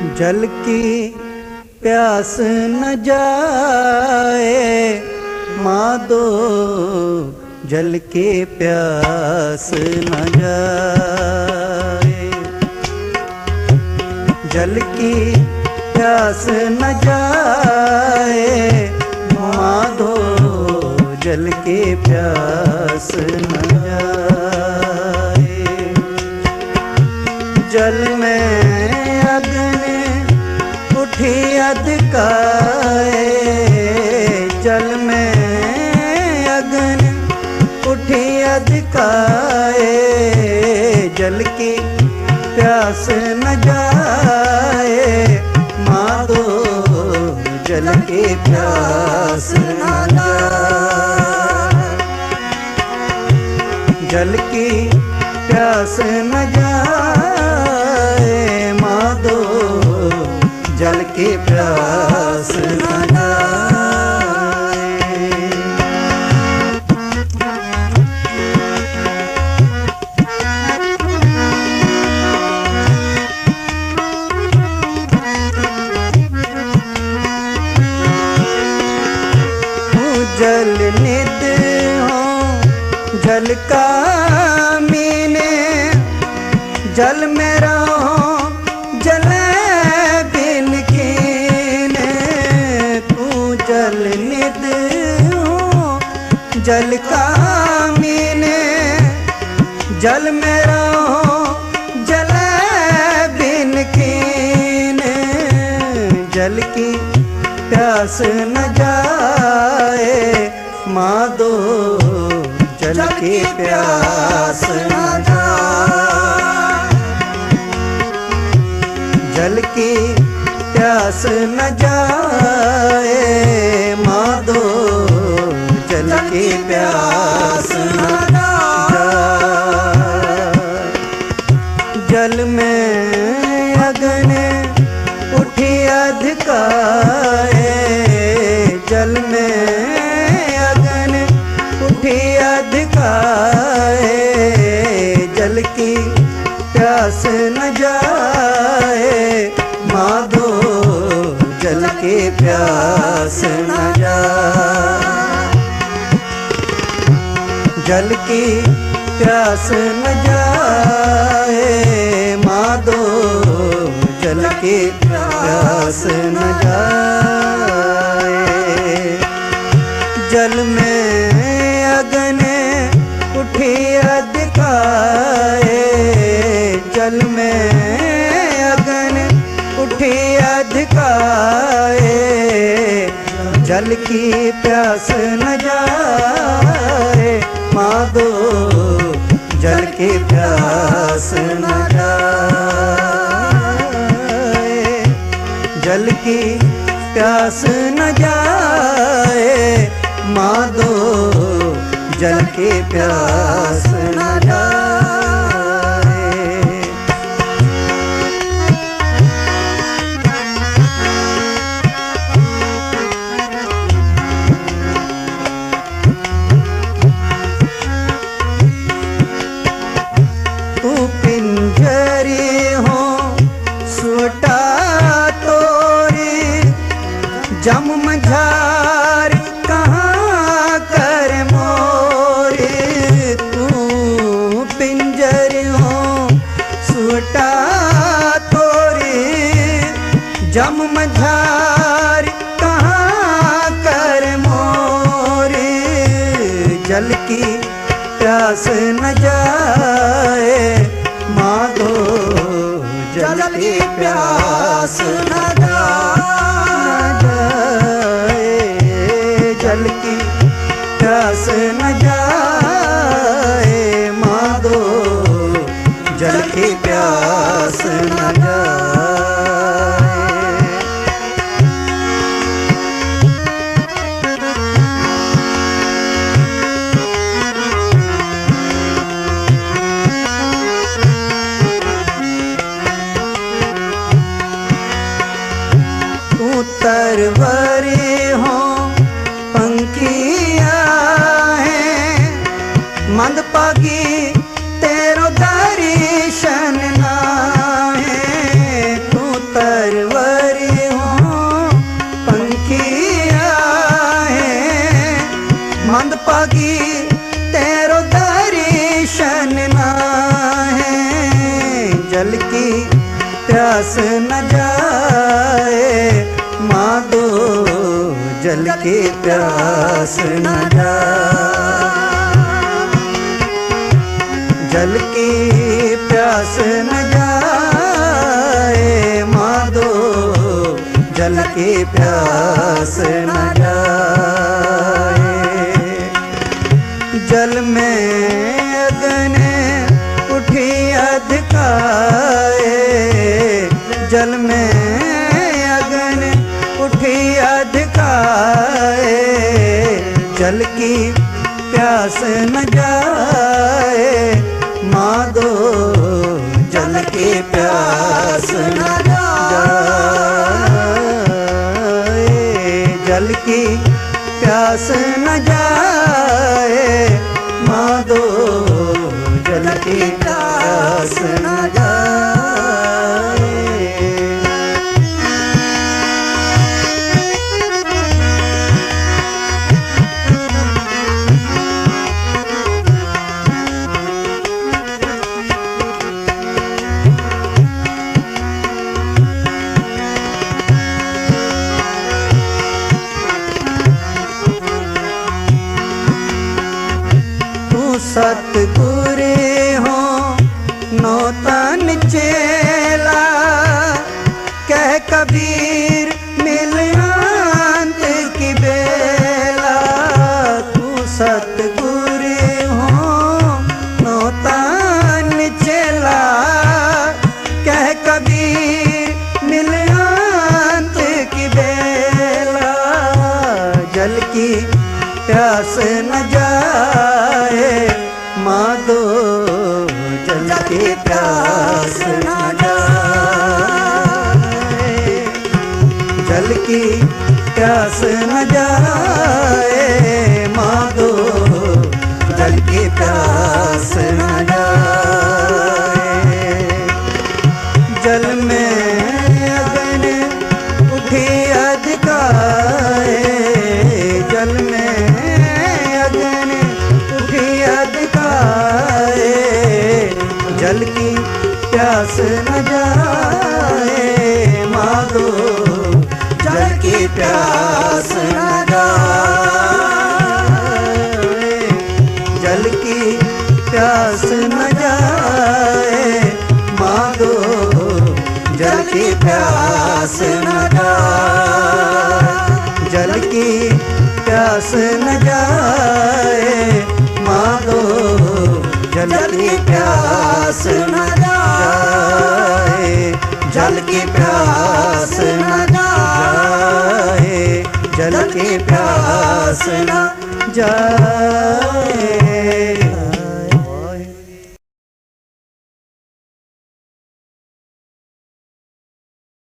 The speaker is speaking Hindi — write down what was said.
जल की प्यास न जाए, मादो जल की प्यास न जाए। जल की प्यास न जाए माधो जल की प्यास न जाए। जल में उठी अधकाए, जल में अग्न उठी अधकाए, जल की प्यास न जाए माधो जल की प्यास न जाए। जल की प्यास न जाए। जल निद हो, जल का मीने। जल में रहो जल बिन कीने। तू जल निद हो, जल का मीने। जल में रहो जल बिन कीने। जल की प्यास न जाए माधो जल की प्यास न जाए जल की प्यास न जाए माधो जल की प्यास। न न जाए, माधो, जल के प्यास न जाए। जल की प्यास न जाए, माधो, जल के प्यास न जाए जल में अगन उठी अधिकाए, जल की प्यास न जाए। माधो जल की प्यास न जाए। जल की प्यास न जाए माधो जल की प्यास न जम मझार कहाँ कर मोरे? जल की प्यास न जाए माधो जल की प्यास। भर भरे हो पंखिया है मंद पागी तेरो दर्शन ना है तू तरवर हो पंखिया है मंद पागी की प्यास न जल की प्यास न जाए माधो जल की प्यास न जाए। जल में प्यास न जाए माधो जल के प्यास न जाए। जल की प्यास न जाए ਪੂਰੇ ਹੋ ਨੋ ਤਨ ਚੇ की प्यास न जाए जल की प्यास न जाए। जाए माधो जल की प्यास न जाए। जल की प्यास न जाए माधो जल की प्यास न जाए। जल की प्यास न जाए माधो जल की प्यास न जाए, जल की प्यास न जाए, जल की प्यास न जाए।